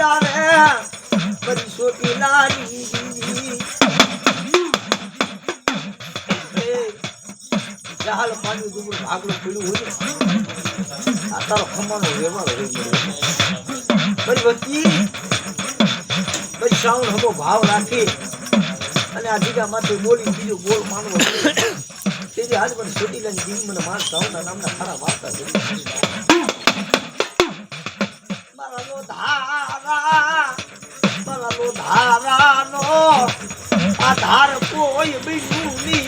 જાવે બધી વસ્તી શ્રાવણ હમો ભાવ રાખી અને આ જીગા માથે બોલી બીજો બોલ માનવો તેથી આજ મને છોટી લઈને જીવ મને માણસ નામના ખરા વાર્તા ધારા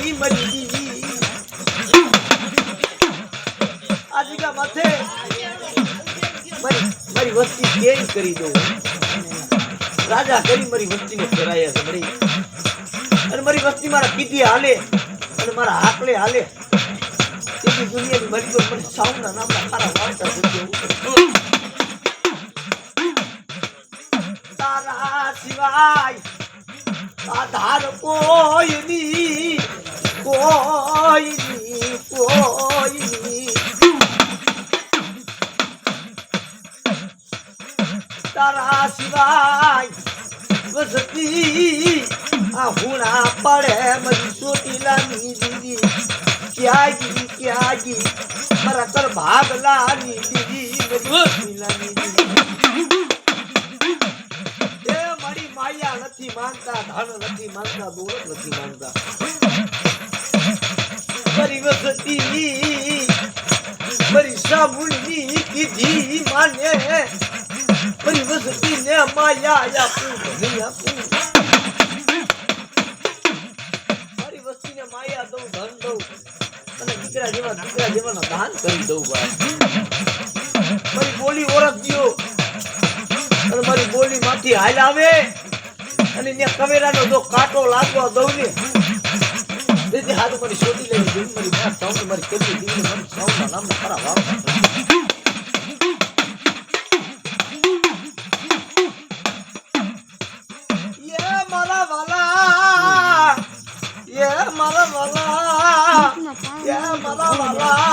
ની મરી વસ્તી કેરી કરી દઉં રાજા કરી મારી વસ્તીને ફેરાયા છે અને મારી વસ્તી મારા કીધી હાલે, અને મારા હાકલે હાલે. એવી દુનિયાની મરી મને સાઉના નામના સારા વાર્તા સિવાય આધાર કોઈ ની કોઈ ની કોઈ ની તારા સિવાય વસતી આ હુણા પડે મરી ચોટીલાની દીદી. ક્યાં ગી ક્યાં ગી મારા કર ભાગલાની દીદી. મરી ચોટીલાની દીદી. નથી માનતા, ધન નથી માનતા દોલત નથી માનતા. મારી વસતી મારી સામુની કીધી માને. મારી વસતી ને માયા આપું નહીં આપું. મારી વસ્તીને માયા દઉં, ધન દઉં. અને મારી બોલી માંથી હાલ આવે. અને ત્યાં કવેરાનો જો કાંટો લાગવા દઉં ને, તેથી હાથ મારી શોધી લેવી જોઈ મારી વાત સાઉન્ડ મારી કેટલી દીકરી મારી સાઉન્ડના નામના ખરા વાવ મારા વાલા યે મારા વાલા યે મારા વાલા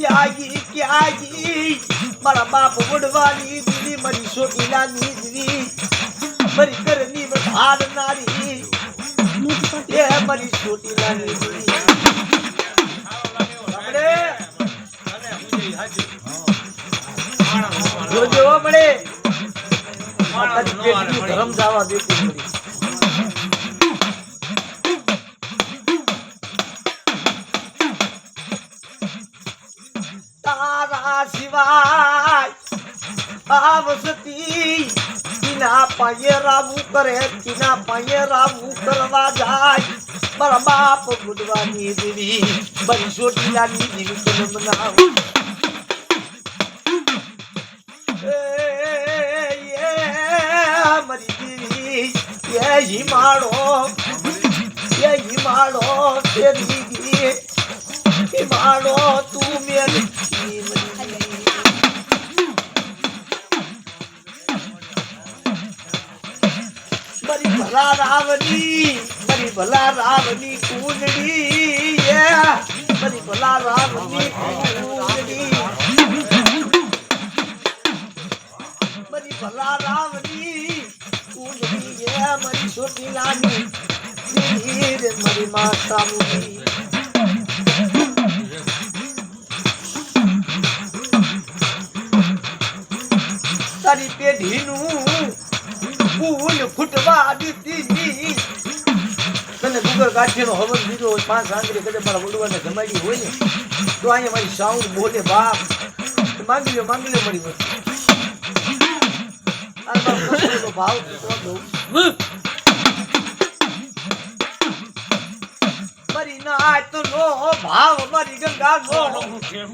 ત્યાગી ત્યાગી મારા બાપ ઉડવાની દીદી, મારી છોટીલાની દીદી. મારી ઘરની વધારનારી એ મારી દીદી. આપણે? જોજો મળે ધરમ જવા દેતી આ વસતી. કિના પાયે રાવું કરે કિના પાયે રાવું કરવા જાય. મારા બાપ ગુડવાની દીવી બરી સોટીલાની દેવી તને મનાવ મારી દેવી એ હિમાળો એ હિમાળો તે ગી હિમાળો તું ભલા રાવની મારી ભલા રાવની કુંડળી. મારી ભલા રાવની કુંડળી મારી ભલા રાવની કુંડળી. મારી છોટી ધીરે મારી માતા મુની તારી પેઢીનું ફૂલ ફૂટવા દીધી. તને ગુગર કાઠીનો હવન દીધો હોય, પાંચ આંગળી કદે મારા વડવાને જમાડી હોય ને, તો અહીંયા મારી સાઉન્ડ બોલે બાપ. માંગી લ્યો માંગી લ્યો મારી વસ્તુ ભાવ દઉં. મારી નાચ નો ભાવ, મારી ગંગા નો મારી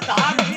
பார்த்தா